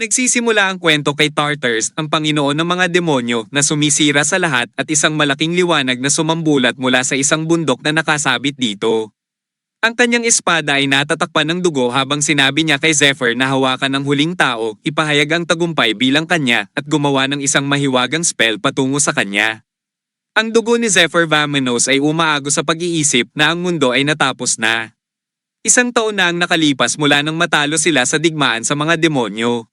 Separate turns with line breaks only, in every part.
Nagsisimula ang kwento kay Tartars, ang Panginoon ng mga demonyo na sumisira sa lahat at isang malaking liwanag na sumambulat mula sa isang bundok na nakasabit dito. Ang kanyang espada ay natatakpan ng dugo habang sinabi niya kay Zephyr na hawakan ang huling tao, ipahayag ang tagumpay bilang kanya at gumawa ng isang mahiwagang spell patungo sa kanya. Ang dugo ni Zephyr Vamenos ay umaago sa pag-iisip na ang mundo ay natapos na. Isang taon na ang nakalipas mula nang matalo sila sa digmaan sa mga demonyo.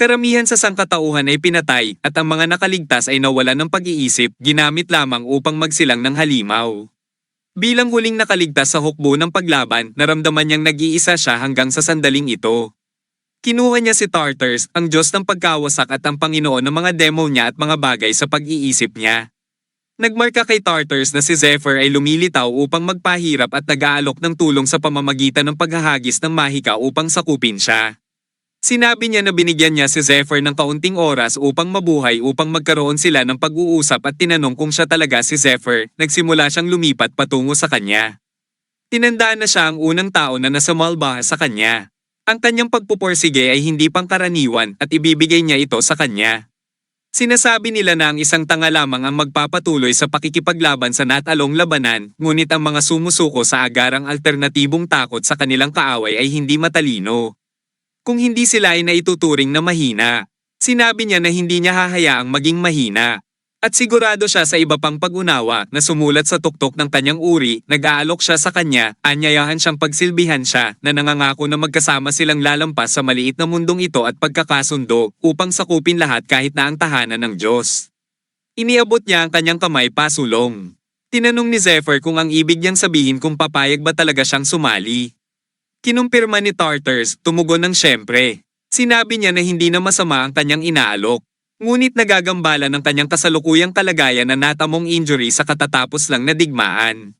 Karamihan sa sangkatauhan ay pinatay at ang mga nakaligtas ay nawalan ng pag-iisip ginamit lamang upang magsilang ng halimaw. Bilang huling nakaligtas sa hukbo ng paglaban, naramdaman niyang nag-iisa siya hanggang sa sandaling ito. Kinuha niya si Tartars, ang Diyos ng pagkawasak at ang Panginoon ng mga demo niya at mga bagay sa pag-iisip niya. Nagmarka kay Tartars na si Zephyr ay lumilitaw upang magpahirap at nag-aalok ng tulong sa pamamagitan ng paghahagis ng mahika upang sakupin siya. Sinabi niya na binigyan niya si Zephyr ng kaunting oras upang mabuhay upang magkaroon sila ng pag-uusap at tinanong kung siya talaga si Zephyr, nagsimula siyang lumipat patungo sa kanya. Tinandaan na siya ang unang tao na nasa Malbaha sa kanya. Ang kanyang pagpuporsige ay hindi pangkaraniwan at ibibigay niya ito sa kanya. Sinasabi nila na ang isang tanga lamang ang magpapatuloy sa pakikipaglaban sa natalong labanan, ngunit ang mga sumusuko sa agarang alternatibong takot sa kanilang kaaway ay hindi matalino kung hindi sila ay naituturing na mahina. Sinabi niya na hindi niya hahayaang maging mahina. At sigurado siya sa iba pang pag-unawa na sumulat sa tuktok ng kanyang uri, nag-aalok siya sa kanya, anyayahan siyang pagsilbihan siya na nangangako na magkasama silang lalampas sa maliit na mundong ito at pagkakasundo upang sakupin lahat kahit na ang tahanan ng Diyos. Iniabot niya ang kanyang kamay pasulong. Tinanong ni Zephyr kung ang ibig niyang sabihin kung papayag ba talaga siyang sumali. Kinumpirma ni Tartars, tumugon ng syempre. Sinabi niya na hindi na masama ang kanyang inaalok. Ngunit nagagambala ng kanyang kasalukuyang kalagayan na natamong injury sa katatapos lang na digmaan.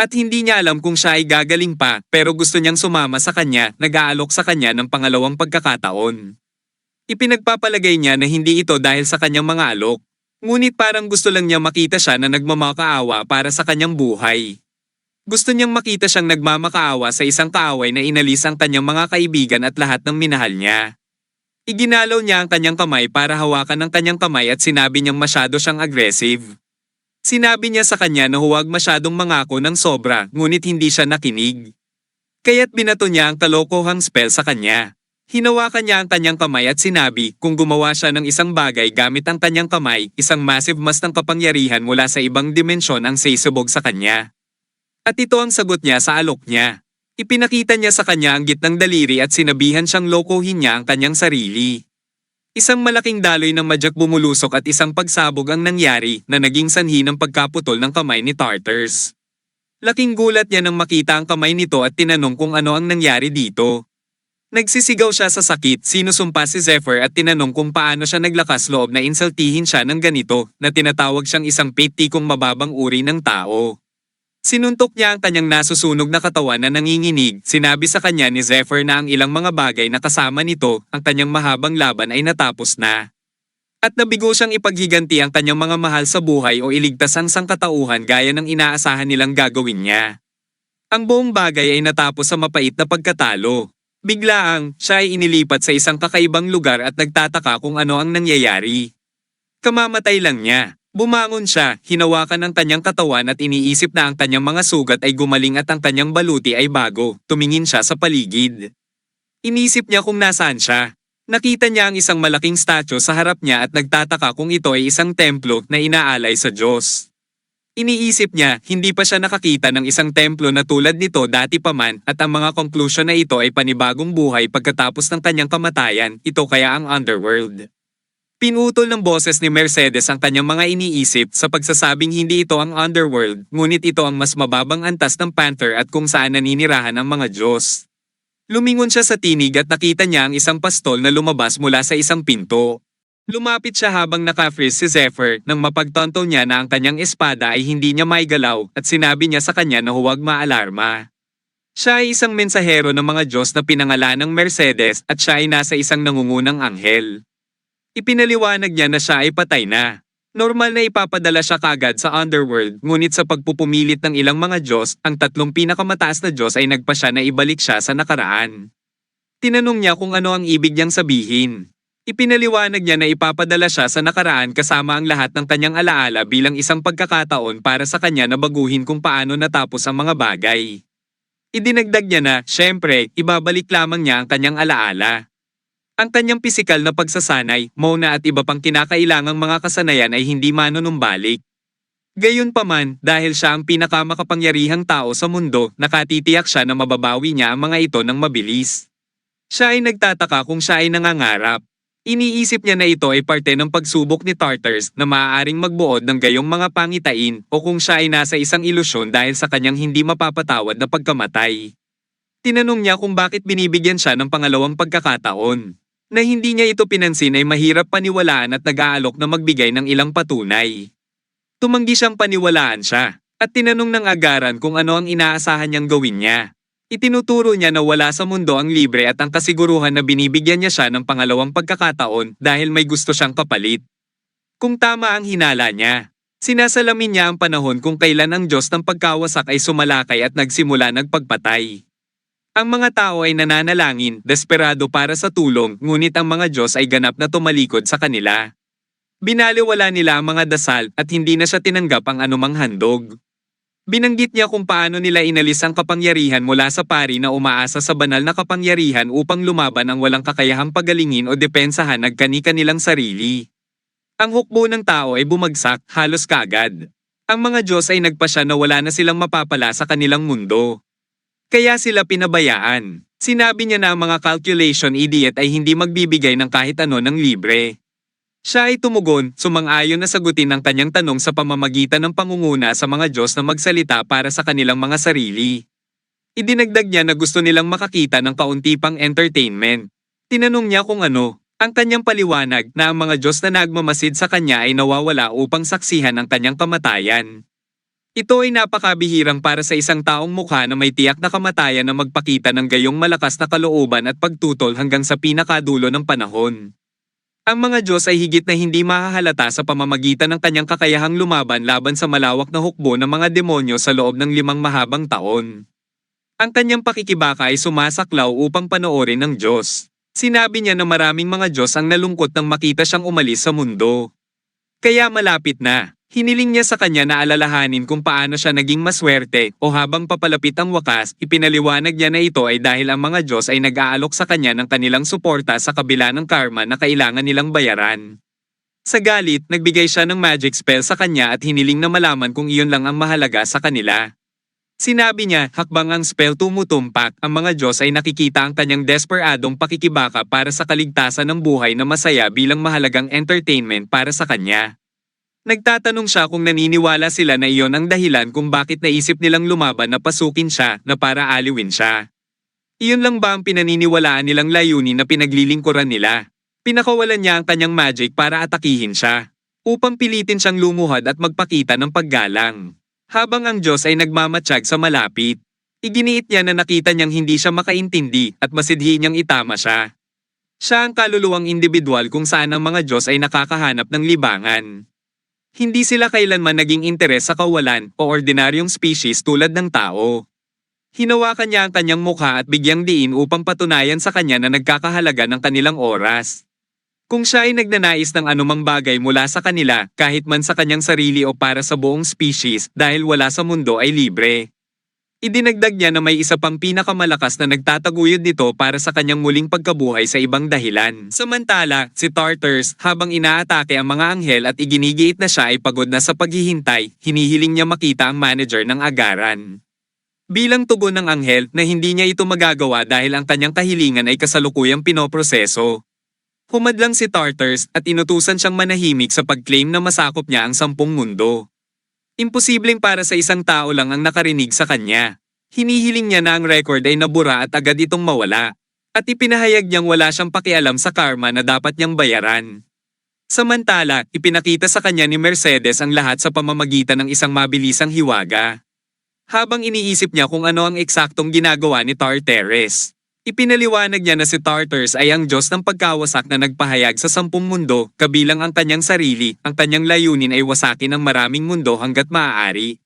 At hindi niya alam kung siya ay gagaling pa pero gusto niyang sumama sa kanya, nag-aalok sa kanya ng pangalawang pagkakataon. Ipinagpapalagay niya na hindi ito dahil sa kanyang mga alok. Ngunit parang gusto lang niya makita siya na nagmamakaawa para sa kanyang buhay. Gusto niyang makita siyang nagmamakaawa sa isang kaaway na inalis ang kanyang mga kaibigan at lahat ng minahal niya. Iginalaw niya ang kanyang kamay para hawakan ang kanyang kamay at sinabi niyang masyado siyang aggressive. Sinabi niya sa kanya na huwag masyadong mangako ng sobra ngunit hindi siya nakinig. Kaya't binato niya ang kalokohang spell sa kanya. Hinawakan niya ang kanyang kamay at sinabi kung gumawa siya ng isang bagay gamit ang kanyang kamay, isang massive mas ng kapangyarihan mula sa ibang dimensyon ang sisubog sa kanya. At ito ang sagot niya sa alok niya. Ipinakita niya sa kanya ang gitnang daliri at sinabihan siyang lokohin niya ang kanyang sarili. Isang malaking daloy ng madyak bumulusok at isang pagsabog ang nangyari na naging sanhi ng pagkaputol ng kamay ni Tartars. Laking gulat niya nang makita ang kamay nito at tinanong kung ano ang nangyari dito. Nagsisigaw siya sa sakit, sinusumpa si Zephyr at tinanong kung paano siya naglakas loob na insultihin siya ng ganito na tinatawag siyang isang petikong mababang uri ng tao. Sinuntok niya ang kanyang nasusunog na katawan na nanginginig. Sinabi sa kanya ni Zephyr na ang ilang mga bagay na kasama nito, ang kanyang mahabang laban ay natapos na. At nabigo siyang ipaghiganti ang kanyang mga mahal sa buhay o iligtas ang sangkatauhan gaya ng inaasahan nilang gagawin niya. Ang buong bagay ay natapos sa mapait na pagkatalo. Biglaang, siya ay inilipat sa isang kakaibang lugar at nagtataka kung ano ang nangyayari. Kamamatay lang niya. Bumangon siya, hinawakan ang kanyang katawan at iniisip na ang kanyang mga sugat ay gumaling at ang kanyang baluti ay bago. Tumingin siya sa paligid. Inisip niya kung nasaan siya. Nakita niya ang isang malaking statue sa harap niya at nagtataka kung ito ay isang templo na inaalay sa Diyos. Iniisip niya, hindi pa siya nakakita ng isang templo na tulad nito dati pa man at ang mga conclusion na ito ay panibagong buhay pagkatapos ng kanyang kamatayan, ito kaya ang underworld. Pinutol ng boses ni Mercedes ang kanyang mga iniisip sa pagsasabing hindi ito ang underworld, ngunit ito ang mas mababang antas ng Panther at kung saan naninirahan ang mga Diyos. Lumingon siya sa tinig at nakita niya ang isang pastol na lumabas mula sa isang pinto. Lumapit siya habang nakafreeze si Zephyr nang mapagtanto niya na ang kanyang espada ay hindi niya maigalaw at sinabi niya sa kanya na huwag maalarma. Siya ay isang mensahero ng mga Diyos na pinangalan ng Mercedes at siya ay nasa isang nangungunang anghel. Ipinaliwanag niya na siya ay patay na. Normal na ipapadala siya kagad sa underworld, ngunit sa pagpupumilit ng ilang mga Diyos, ang tatlong pinakamataas na Diyos ay nagpa siya na ibalik siya sa nakaraan. Tinanong niya kung ano ang ibig niyang sabihin. Ipinaliwanag niya na ipapadala siya sa nakaraan kasama ang lahat ng kanyang alaala bilang isang pagkakataon para sa kanya na baguhin kung paano natapos ang mga bagay. Idinagdag niya na, syempre, ibabalik lamang niya ang kanyang alaala. Ang kanyang pisikal na pagsasanay, mona at iba pang kinakailangang mga kasanayan ay hindi manunumbalik. Gayunpaman, dahil siya ang pinakamakapangyarihang tao sa mundo, nakatitiyak siya na mababawi niya ang mga ito ng mabilis. Siya ay nagtataka kung siya ay nangangarap. Iniisip niya na ito ay parte ng pagsubok ni Tartars na maaaring magbuod ng gayong mga pangitain o kung siya ay nasa isang ilusyon dahil sa kanyang hindi mapapatawad na pagkamatay. Tinanong niya kung bakit binibigyan siya ng pangalawang pagkakataon. Na hindi niya ito pinansin ay mahirap paniwalaan at nag-aalok na magbigay ng ilang patunay. Tumanggi siyang paniwalaan siya at tinanong ng agaran kung ano ang inaasahan niyang gawin niya. Itinuturo niya na wala sa mundo ang libre at ang kasiguruhan na binibigyan niya siya ng pangalawang pagkakataon dahil may gusto siyang kapalit. Kung tama ang hinala niya, sinasalamin niya ang panahon kung kailan ang Diyos ng pagkawasak ay sumalakay at nagsimula nagpagpatay. Ang mga tao ay nananalangin, desperado para sa tulong, ngunit ang mga Diyos ay ganap na tumalikod sa kanila. Binaliwala nila ang mga dasal at hindi na siya tinanggap ang anumang handog. Binanggit niya kung paano nila inalis ang kapangyarihan mula sa pari na umaasa sa banal na kapangyarihan upang lumaban ang walang kakayahang pagalingin o depensahan ng kani-kanilang sarili. Ang hukbo ng tao ay bumagsak halos kaagad. Ang mga Diyos ay nagpasya na wala na silang mapapala sa kanilang mundo. Kaya sila pinabayaan. Sinabi niya na ang mga calculation idiot ay hindi magbibigay ng kahit ano ng libre. Siya ay tumugon, sumang-ayon na sagutin ang kanyang tanong sa pamamagitan ng pangunguna sa mga Diyos na magsalita para sa kanilang mga sarili. Idinagdag niya na gusto nilang makakita ng kaunti pang entertainment. Tinanong niya kung ano, ang kanyang paliwanag na ang mga Diyos na nagmamasid sa kanya ay nawawala upang saksihan ang kanyang kamatayan. Ito ay napakabihirang para sa isang taong mukha na may tiyak na kamatayan na magpakita ng gayong malakas na kalooban at pagtutol hanggang sa pinakadulo ng panahon. Ang mga Diyos ay higit na hindi mahahalata sa pamamagitan ng kanyang kakayahang lumaban laban sa malawak na hukbo ng mga demonyo sa loob ng limang mahabang taon. Ang kanyang pakikibaka ay sumasaklaw upang panoorin ng Diyos. Sinabi niya na maraming mga Diyos ang nalungkot nang makita siyang umalis sa mundo. Kaya malapit na, hiniling niya sa kanya na alalahanin kung paano siya naging maswerte o habang papalapit ang wakas, ipinaliwanag niya na ito ay dahil ang mga Diyos ay nag-aalok sa kanya ng kanilang suporta sa kabila ng karma na kailangan nilang bayaran. Sa galit, nagbigay siya ng magic spell sa kanya at hiniling na malaman kung iyon lang ang mahalaga sa kanila. Sinabi niya, hakbang ang spell tumutumpak, ang mga Diyos ay nakikita ang kanyang desperadong pakikibaka para sa kaligtasan ng buhay na masaya bilang mahalagang entertainment para sa kanya. Nagtatanong siya kung naniniwala sila na iyon ang dahilan kung bakit naisip nilang lumaban na pasukin siya na para aliwin siya. Iyon lang ba ang pinaniniwalaan nilang layunin na pinaglilingkuran nila? Pinakawalan niya ang kanyang magic para atakihin siya. Upang pilitin siyang lumuhad at magpakita ng paggalang. Habang ang Diyos ay nagmamatsyag sa malapit. Iginiit niya na nakita niyang hindi siya makaintindi at masidhi niyang itama siya. Siya ang kaluluwang individual kung saan ang mga Diyos ay nakakahanap ng libangan. Hindi sila kailanman naging interes sa kawalan o ordinaryong species tulad ng tao. Hinawakan niya ang kanyang mukha at bigyang diin upang patunayan sa kanya na nagkakahalaga ng kanilang oras. Kung siya ay nagnanais ng anumang bagay mula sa kanila, kahit man sa kanyang sarili o para sa buong species, dahil wala sa mundo ay libre. Idinagdag niya na may isa pang pinakamalakas na nagtataguyod nito para sa kanyang muling pagkabuhay sa ibang dahilan. Samantala, si Tartars, habang inaatake ang mga anghel at iginigiit na siya ay pagod na sa paghihintay, hinihiling niya makita ang manager ng agaran. Bilang tugon ng anghel na hindi niya ito magagawa dahil ang kanyang kahilingan ay kasalukuyang pinoproseso. Humadlang si Tartars at inutusan siyang manahimik sa pag-claim na masakop niya ang sampung mundo. Imposibleng para sa isang tao lang ang nakarinig sa kanya. Hinihiling niya na ang record ay nabura at agad itong mawala. At ipinahayag niyang wala siyang pakialam sa karma na dapat niyang bayaran. Samantala, ipinakita sa kanya ni Mercedes ang lahat sa pamamagitan ng isang mabilisang hiwaga. Habang iniisip niya kung ano ang eksaktong ginagawa ni Tarteres. Ipinaliwanag niya na si Tartars ay ang Diyos ng pagkawasak na nagpahayag sa sampung mundo, kabilang ang kanyang sarili, ang kanyang layunin ay wasakin ang maraming mundo hanggat maaari.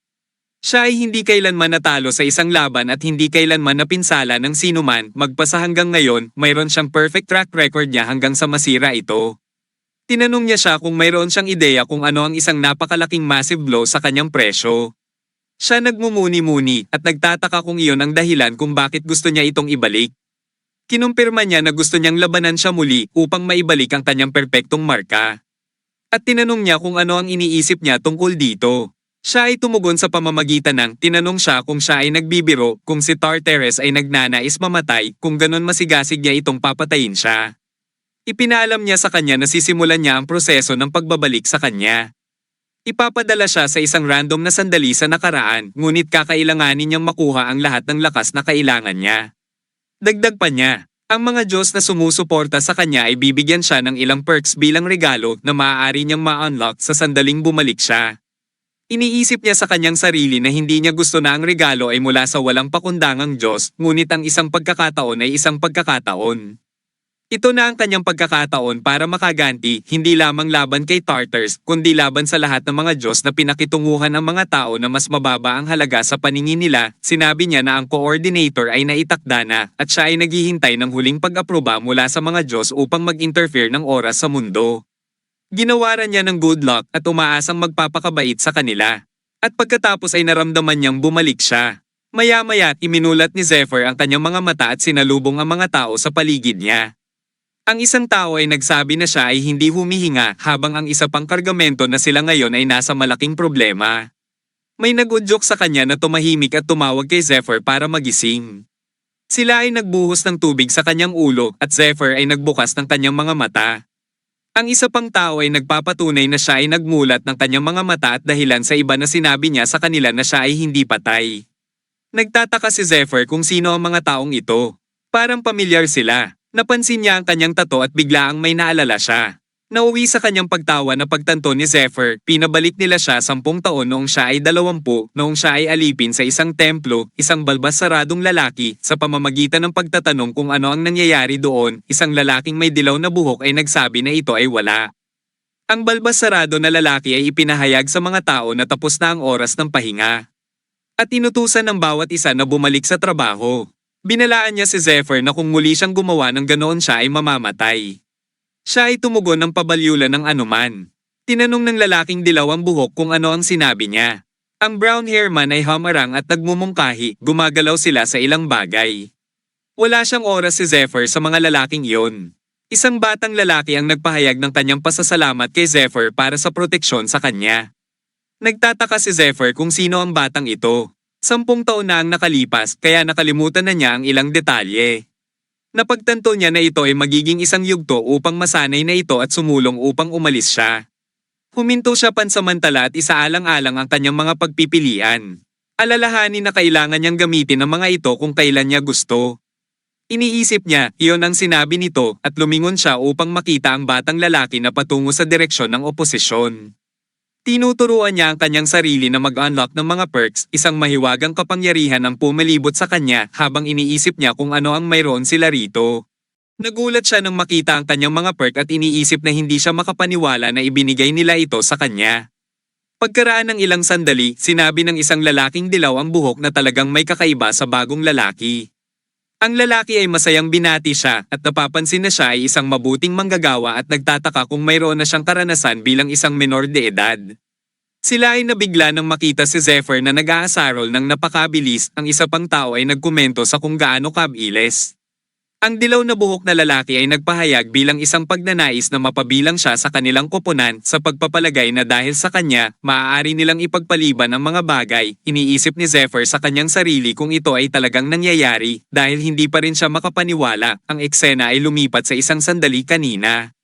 Siya ay hindi kailanman natalo sa isang laban at hindi kailanman napinsala ng sinuman, magpasa hanggang ngayon, mayroon siyang perfect track record niya hanggang sa masira ito. Tinanong niya siya kung mayroon siyang ideya kung ano ang isang napakalaking massive blow sa kanyang presyo. Siya nagmumuni-muni at nagtataka kung iyon ang dahilan kung bakit gusto niya itong ibalik. Kinumpirma niya na gusto niyang labanan siya muli upang maibalik ang kanyang perpektong marka. At tinanong niya kung ano ang iniisip niya tungkol dito. Siya ay tumugon sa pamamagitan ng tinanong siya kung siya ay nagbibiro kung si Tartares ay nagnanais mamatay kung ganon masigasig niya itong papatayin siya. Ipinaalam niya sa kanya na sisimulan niya ang proseso ng pagbabalik sa kanya. Ipapadala siya sa isang random na sandali sa nakaraan ngunit kakailanganin niyang makuha ang lahat ng lakas na kailangan niya. Dagdag pa niya, ang mga Diyos na sumusuporta sa kanya ay bibigyan siya ng ilang perks bilang regalo na maaari niyang ma-unlock sa sandaling bumalik siya. Iniisip niya sa kanyang sarili na hindi niya gusto na ang regalo ay mula sa walang pakundangang Diyos, ngunit ang isang pagkakataon ay isang pagkakataon. Ito na ang kanyang pagkakataon para makaganti, hindi lamang laban kay Tartars, kundi laban sa lahat ng mga Diyos na pinakitunguhan ng mga tao na mas mababa ang halaga sa paningin nila. Sinabi niya na ang coordinator ay naitakda na at siya ay naghihintay ng huling pag-aproba mula sa mga Diyos upang mag-interfere ng oras sa mundo. Ginawaran niya ng good luck at umaasang magpapakabait sa kanila. At pagkatapos ay naramdaman niyang bumalik siya. Maya-maya iminulat ni Zephyr ang kanyang mga mata at sinalubong ang mga tao sa paligid niya. Ang isang tao ay nagsabi na siya ay hindi humihinga habang ang isa pang kargamento na sila ngayon ay nasa malaking problema. May nagudyok sa kanya na tumahimik at tumawag kay Zephyr para magising. Sila ay nagbuhos ng tubig sa kanyang ulo at Zephyr ay nagbukas ng kanyang mga mata. Ang isa pang tao ay nagpapatunay na siya ay nagmulat ng kanyang mga mata at dahilan sa iba na sinabi niya sa kanila na siya ay hindi patay. Nagtataka si Zephyr kung sino ang mga taong ito. Parang pamilyar sila. Napansin niya ang kanyang tato at biglaang may naalala siya. Nauwi sa kanyang pagtawa na pagtanto ni Zephyr, pinabalik nila siya sampung taon noong siya ay dalawampu, noong siya ay alipin sa isang templo, isang balbas saradong lalaki, sa pamamagitan ng pagtatanong kung ano ang nangyayari doon, isang lalaking may dilaw na buhok ay nagsabi na ito ay wala. Ang balbas sarado na lalaki ay ipinahayag sa mga tao na tapos na ang oras ng pahinga. At inutusan ng bawat isa na bumalik sa trabaho. Binalaan niya si Zephyr na kung muli siyang gumawa ng ganoon siya ay mamamatay. Siya ay tumugon ng pabalyulan ng anuman. Tinanong ng lalaking dilaw ang buhok kung ano ang sinabi niya. Ang brown hair man ay hamarang at nagmumungkahi, gumagalaw sila sa ilang bagay. Wala siyang oras si Zephyr sa mga lalaking iyon. Isang batang lalaki ang nagpahayag ng kanyang pasasalamat kay Zephyr para sa proteksyon sa kanya. Nagtataka si Zephyr kung sino ang batang ito. Sampung taon na ang nakalipas kaya nakalimutan na niya ang ilang detalye. Napagtanto niya na ito ay magiging isang yugto upang masanay na ito at sumulong upang umalis siya. Huminto siya pansamantala at isaalang-alang ang kanyang mga pagpipilian. Alalahanin na kailangan niyang gamitin ang mga ito kung kailan niya gusto. Iniisip niya, iyon ang sinabi nito at lumingon siya upang makita ang batang lalaki na patungo sa direksyon ng oposisyon. Tinuturuan niya ang kanyang sarili na mag-unlock ng mga perks, isang mahiwagang kapangyarihan ang pumalibot sa kanya habang iniisip niya kung ano ang mayroon sila rito. Nagulat siya nang makita ang kanyang mga perk at iniisip na hindi siya makapaniwala na ibinigay nila ito sa kanya. Pagkaraan ng ilang sandali, sinabi ng isang lalaking dilaw ang buhok na talagang may kakaiba sa bagong lalaki. Ang lalaki ay masayang binati siya at napapansin na siya ay isang mabuting manggagawa at nagtataka kung mayroon na siyang karanasan bilang isang menor de edad. Sila ay nabigla nang makita si Zephyr na nag-aasarol ng napakabilis, ang isa pang tao ay nagkomento sa kung gaano kabilis. Ang dilaw na buhok na lalaki ay nagpahayag bilang isang pagnanais na mapabilang siya sa kanilang koponan sa pagpapalagay na dahil sa kanya, maaari nilang ipagpaliban ang mga bagay. Iniisip ni Zephyr sa kanyang sarili kung ito ay talagang nangyayari dahil hindi pa rin siya makapaniwala. Ang eksena ay lumipat sa isang sandali kanina.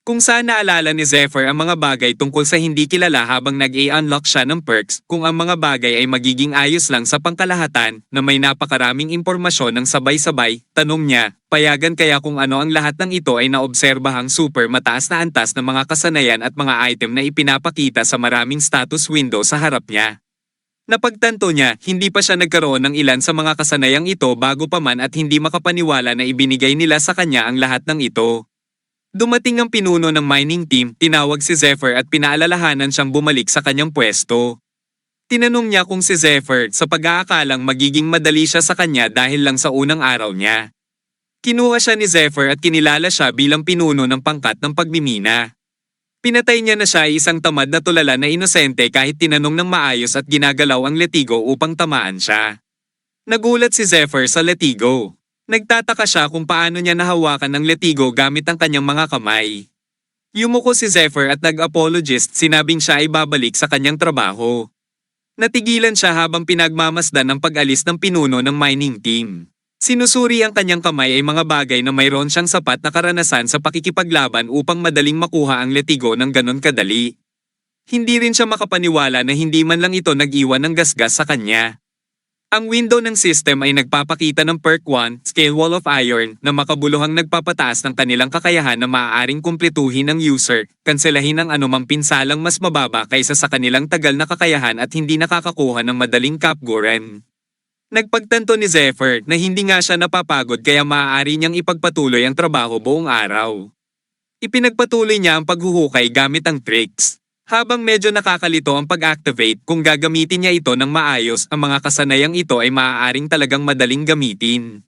Kung saan naalala ni Zephyr ang mga bagay tungkol sa hindi kilala habang nag-a-unlock siya ng perks, kung ang mga bagay ay magiging ayos lang sa pangkalahatan na may napakaraming impormasyon ng sabay-sabay, tanong niya, payagan kaya kung ano ang lahat ng ito ay naobserbahang super mataas na antas ng mga kasanayan at mga item na ipinapakita sa maraming status window sa harap niya. Napagtanto niya, hindi pa siya nagkaroon ng ilan sa mga kasanayang ito bago pa man at hindi makapaniwala na ibinigay nila sa kanya ang lahat ng ito. Dumating ang pinuno ng mining team, tinawag si Zephyr at pinaalalahanan siyang bumalik sa kanyang pwesto. Tinanong niya kung si Zephyr sa pag-aakalang magiging madali siya sa kanya dahil lang sa unang araw niya. Kinuha siya ni Zephyr at kinilala siya bilang pinuno ng pangkat ng pagmimina. Pinatay niya na siya isang tamad na tulala na inosente kahit tinanong ng maayos at ginagalaw ang letigo upang tamaan siya. Nagulat si Zephyr sa letigo. Nagtataka siya kung paano niya nahawakan ang letigo gamit ang kanyang mga kamay. Yumuko si Zephyr at nag-apologist sinabing siya ay babalik sa kanyang trabaho. Natigilan siya habang pinagmamasdan ang pag-alis ng pinuno ng mining team. Sinusuri ang kanyang kamay ay mga bagay na mayroon siyang sapat na karanasan sa pakikipaglaban upang madaling makuha ang letigo ng ganon kadali. Hindi rin siya makapaniwala na hindi man lang ito nag-iwan ng gasgas sa kanya. Ang window ng system ay nagpapakita ng Perk 1, Scale Wall of Iron, na makabuluhang nagpapataas ng kanilang kakayahan na maaaring kumpletuhin ng user, kanselahin ang anumang pinsalang mas mababa kaysa sa kanilang tagal na kakayahan at hindi nakakakuha ng madaling kapguren. Nagpagtanto ni Zephyr na hindi nga siya napapagod kaya maaari niyang ipagpatuloy ang trabaho buong araw. Ipinagpatuloy niya ang paghuhukay gamit ang tricks. Habang medyo nakakalito ang pag-activate kung gagamitin niya ito ng maayos, ang mga kasanayang ito ay maaaring talagang madaling gamitin.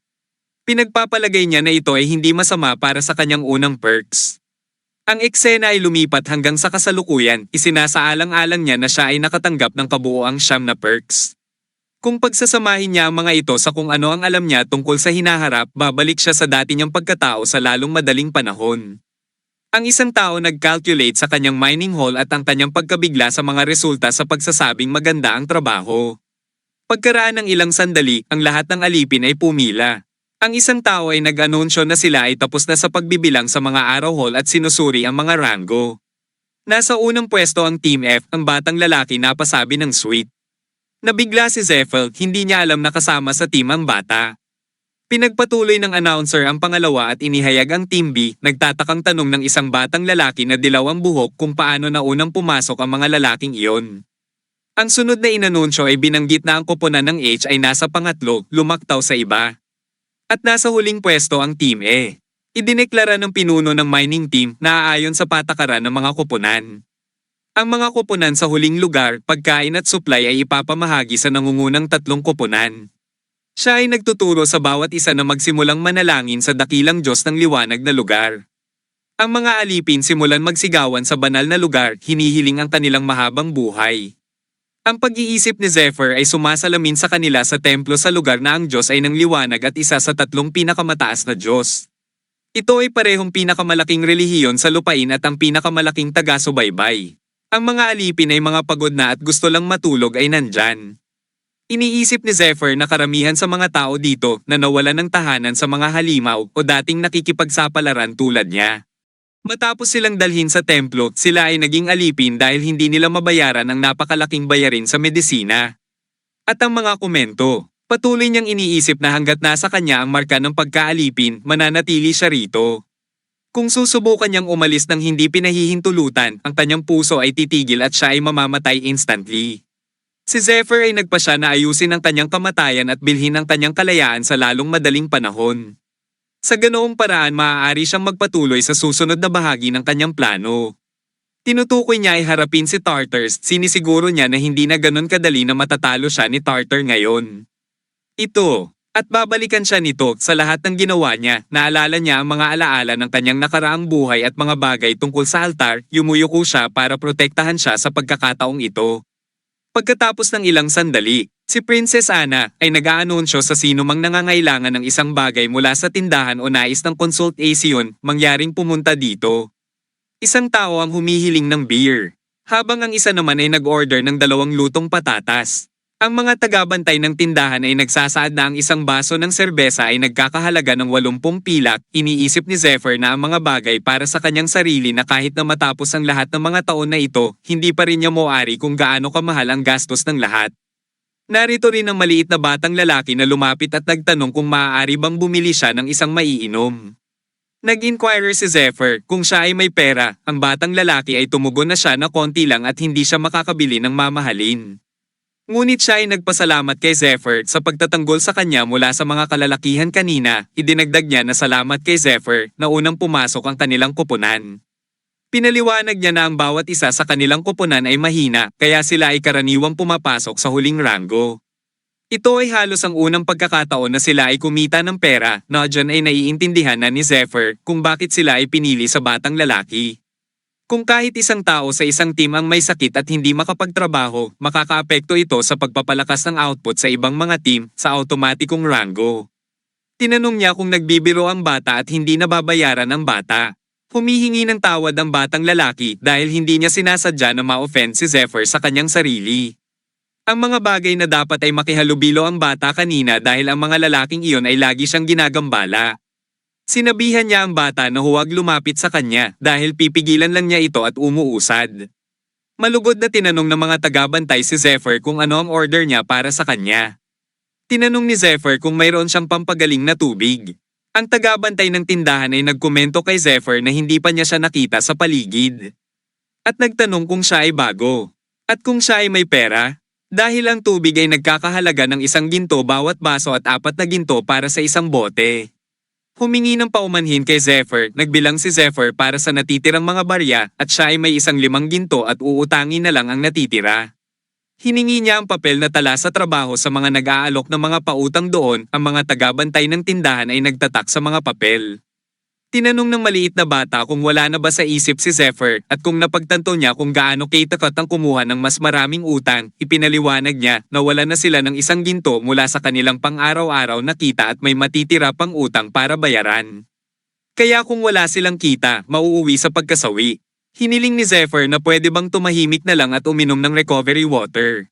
Pinagpapalagay niya na ito ay hindi masama para sa kanyang unang perks. Ang eksena ay lumipat hanggang sa kasalukuyan, isinasaalang-alang niya na siya ay nakatanggap ng kabuoang siyam na perks. Kung pagsasamahin niya ang mga ito sa kung ano ang alam niya tungkol sa hinaharap, babalik siya sa dati niyang pagkatao sa lalong madaling panahon. Ang isang tao nag-calculate sa kanyang mining hall at ang kanyang pagkabigla sa mga resulta sa pagsasabing maganda ang trabaho. Pagkaraan ng ilang sandali, ang lahat ng alipin ay pumila. Ang isang tao ay nag-anunsyo na sila ay tapos na sa pagbibilang sa mga araw hall at sinusuri ang mga rango. Nasa unang pwesto ang Team F, ang batang lalaki na pasabi ng suite. Nabigla si Zeffel, hindi niya alam na kasama sa team ang bata. Pinagpatuloy ng announcer ang pangalawa at inihayag ang Team B, nagtatakang tanong ng isang batang lalaki na dilaw ang buhok kung paano na unang pumasok ang mga lalaking iyon. Ang sunod na inanunsyo ay binanggit na ang koponan ng H ay nasa pangatlo, lumaktaw sa iba. At nasa huling pwesto ang Team E. Idineklara ng pinuno ng mining team na aayon sa patakaran ng mga koponan. Ang mga koponan sa huling lugar, pagkain at supply ay ipapamahagi sa nangungunang tatlong koponan. Siya ay nagtuturo sa bawat isa na magsimulang manalangin sa dakilang Diyos ng liwanag na lugar. Ang mga alipin simulan magsigawan sa banal na lugar, hinihiling ang kanilang mahabang buhay. Ang pag-iisip ni Zephyr ay sumasalamin sa kanila sa templo sa lugar na ang Diyos ay ng liwanag at isa sa tatlong pinakamataas na Diyos. Ito ay parehong pinakamalaking relihiyon sa lupain at ang pinakamalaking taga-subaybay. Ang mga alipin ay mga pagod na at gusto lang matulog ay nandyan. Iniisip ni Zephyr na karamihan sa mga tao dito na nawalan ng tahanan sa mga halimaw o dating nakikipagsapalaran tulad niya. Matapos silang dalhin sa templo, sila ay naging alipin dahil hindi nila mabayaran ang napakalaking bayarin sa medisina. At ang mga komento, patuloy niyang iniisip na hanggat nasa kanya ang marka ng pagkaalipin, mananatili siya rito. Kung susubukan niyang umalis ng hindi pinahihintulutan, ang kanyang puso ay titigil at siya ay mamamatay instantly. Si Zephyr ay nagpasya na ayusin ang kanyang kamatayan at bilhin ang kanyang kalayaan sa lalong madaling panahon. Sa ganoong paraan maaari siyang magpatuloy sa susunod na bahagi ng kanyang plano. Tinutukoy niya ay harapin si Tartars, sinisiguro niya na hindi na ganon kadali na matatalo siya ni Tartar ngayon. Ito, at babalikan siya nito sa lahat ng ginawa niya, naalala niya ang mga alaala ng kanyang nakaraang buhay at mga bagay tungkol sa altar, yumuyuko siya para protektahan siya sa pagkakataong ito. Pagkatapos ng ilang sandali, si Princess Anna ay nag-aanunsyo sa sino mang nangangailangan ng isang bagay mula sa tindahan o nais ng consultation, mangyaring pumunta dito. Isang tao ang humihiling ng beer, habang ang isa naman ay nag-order ng dalawang lutong patatas. Ang mga tagabantay ng tindahan ay nagsasaad na ang isang baso ng serbesa ay nagkakahalaga ng 80 pilak, iniisip ni Zephyr na ang mga bagay para sa kanyang sarili na kahit na matapos ang lahat ng mga taon na ito, hindi pa rin niya moari kung gaano kamahal ang gastos ng lahat. Narito rin ang maliit na batang lalaki na lumapit at nagtanong kung maaari bang bumili siya ng isang maiinom. Nag-inquire si Zephyr kung siya ay may pera, ang batang lalaki ay tumugon na siya na konti lang at hindi siya makakabili ng mamahalin. Ngunit siya ay nagpasalamat kay Zephyr sa pagtatanggol sa kanya mula sa mga kalalakihan kanina, idinagdag niya na salamat kay Zephyr na unang pumasok ang kanilang kupunan. Pinaliwanag niya na ang bawat isa sa kanilang kupunan ay mahina kaya sila ay karaniwang pumapasok sa huling ranggo. Ito ay halos ang unang pagkakataon na sila ay kumita ng pera na dyan ay naiintindihan na ni Zephyr kung bakit sila ay pinili sa batang lalaki. Kung kahit isang tao sa isang team ang may sakit at hindi makapagtrabaho, makakaapekto ito sa pagpapalakas ng output sa ibang mga team sa automatikong ranggo. Tinanong niya kung nagbibiro ang bata at hindi nababayaran ang bata. Humihingi ng tawad ang batang lalaki dahil hindi niya sinasadya na ma-offend si Zephyr sa kanyang sarili. Ang mga bagay na dapat ay makihalubilo ang bata kanina dahil ang mga lalaking iyon ay lagi siyang ginagambala. Sinabihan niya ang bata na huwag lumapit sa kanya dahil pipigilan lang niya ito at umuusad. Malugod na tinanong ng mga tagabantay si Zephyr kung ano ang order niya para sa kanya. Tinanong ni Zephyr kung mayroon siyang pampagaling na tubig. Ang tagabantay ng tindahan ay nagkomento kay Zephyr na hindi pa niya siya nakita sa paligid. At nagtanong kung siya ay bago. At kung siya ay may pera. Dahil ang tubig ay nagkakahalaga ng isang ginto bawat baso at apat na ginto para sa isang bote. Humingi ng paumanhin kay Zephyr, nagbilang si Zephyr para sa natitirang mga barya at siya ay may isang limang ginto at uutangin na lang ang natitira. Hiningi niya ang papel na tala sa trabaho sa mga nag-aalok ng mga pautang doon, ang mga tagabantay ng tindahan ay nagtatak sa mga papel. Tinanong ng maliit na bata kung wala na ba sa isip si Zephyr at kung napagtanto niya kung gaano kitakat ang kumuha ng mas maraming utang, ipinaliwanag niya na wala na sila ng isang ginto mula sa kanilang pang-araw-araw na kita at may matitira pang utang para bayaran. Kaya kung wala silang kita, mauuwi sa pagkasawi. Hiniling ni Zephyr na pwede bang tumahimik na lang at uminom ng recovery water.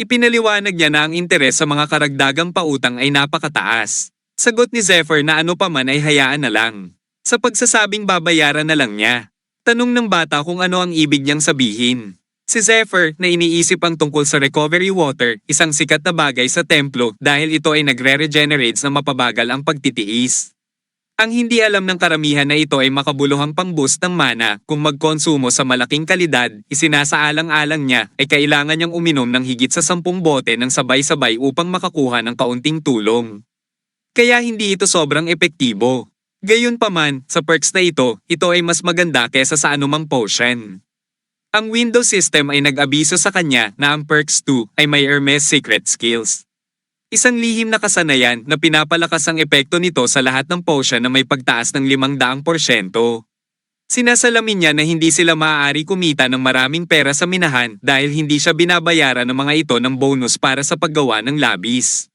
Ipinaliwanag niya na ang interes sa mga karagdagang pautang ay napakataas. Sagot ni Zephyr na ano pa man ay hayaan na lang. Sa pagsasabing babayaran na lang niya. Tanong ng bata kung ano ang ibig niyang sabihin. Si Zephyr na iniisip ang tungkol sa recovery water, isang sikat na bagay sa templo dahil ito ay nagre-regenerates na mapabagal ang pagtitiis. Ang hindi alam ng karamihan na ito ay makabuluhang pang-boost ng mana kung magkonsumo sa malaking kalidad, isinasaalang-alang niya ay kailangan niyang uminom ng higit sa sampung bote ng sabay-sabay upang makakuha ng kaunting tulong. Kaya hindi ito sobrang epektibo. Gayunpaman, sa perks na ito, ito ay mas maganda kesa sa anumang potion. Ang Windows system ay nag-abiso sa kanya na ang Perks 2 ay may Hermes secret skills. Isang lihim na kasanayan na pinapalakas ang epekto nito sa lahat ng potion na may pagtaas ng 500%. Sinasalamin niya na hindi sila maaari kumita ng maraming pera sa minahan dahil hindi siya binabayaran ng mga ito ng bonus para sa paggawa ng labis.